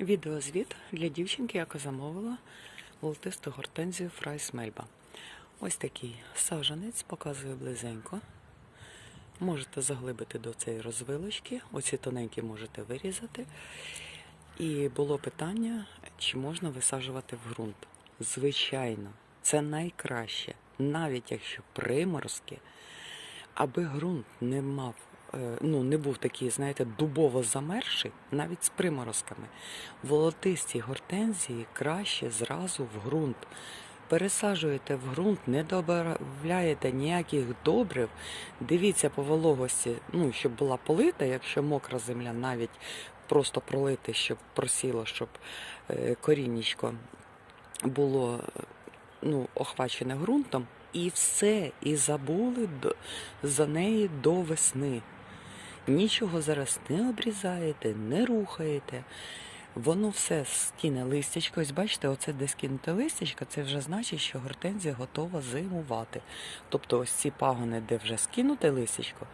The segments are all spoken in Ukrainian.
Відеозвіт для дівчинки, яка замовила волотисту гортензію Фрайс Мельба. Ось такий сажанець, показую близенько. Можете заглибити до цієї розвилочки, оці тоненькі можете вирізати. І було питання, чи можна висаджувати в ґрунт. Звичайно, це найкраще, навіть якщо приморозки, аби ґрунт не мав, ну не був такий, знаєте, дубово замерший, навіть з приморозками. Волотисті гортензії краще зразу в ґрунт. Пересаджуєте в ґрунт, не додаєте ніяких добрив. Дивіться по вологості, ну, щоб була полита, якщо мокра земля, навіть просто пролити, щоб просіло, щоб е, коріннячко було е, ну, охвачене ґрунтом, і все, і забули за неї до весни. Нічого зараз не обрізаєте, не рухаєте. Воно все скине листячко. Ось бачите, оце де скинуте листячко, це вже значить, що гортензія готова зимувати. Тобто ось ці пагони, де вже скинуте листячко,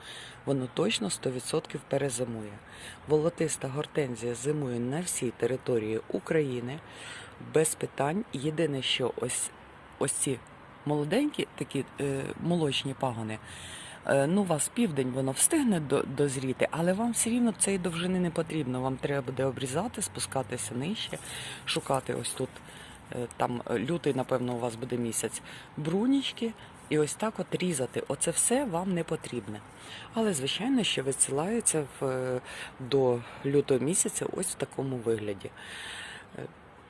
воно точно 100% перезимує. Волотиста гортензія зимує на всій території України без питань. Єдине, що ось, ось ці молоденькі, такі е, молочні пагони. Е, Ну, у вас південь воно встигне до- дозріти, але вам все рівно цієї довжини не потрібно. Вам треба буде обрізати, спускатися нижче, шукати ось тут. е, Там е, лютий, напевно, у вас буде місяць. Брунічки, і ось так от різати. Оце все вам не потрібне. Але, звичайно, що висилається в, до лютого місяця ось в такому вигляді.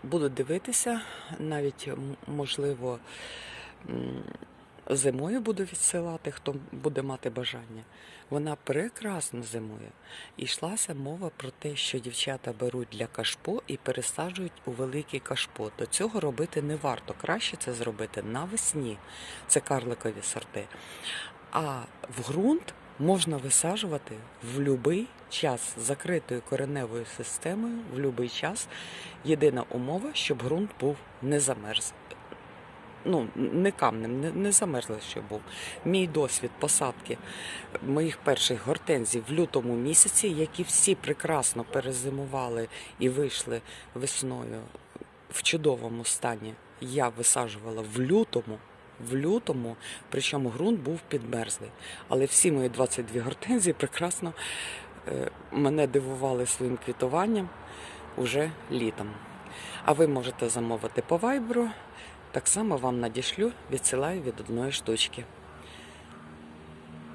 Буду дивитися, навіть можливо. Зимою буду відсилати, хто буде мати бажання. Вона прекрасно зимує. І йшлася мова про те, що дівчата беруть для кашпо і пересаджують у великий кашпо. До цього робити не варто. Краще це зробити навесні. Це карликові сорти. А в ґрунт можна висаджувати в будь-який час закритою кореневою системою, в будь-який час. Єдина умова, щоб ґрунт був не замерз ну, не камнем, не, не замерзли, що був. Мій досвід посадки моїх перших гортензій в лютому місяці, які всі прекрасно перезимували і вийшли весною в чудовому стані. Я висаджувала в лютому. В лютому, причому ґрунт був підмерзлий. Але всі мої 22 гортензії прекрасно е, мене дивували своїм квітуванням уже літом. А ви можете замовити по вайберу. Так само вам надішлю, відсилаю від одної штучки.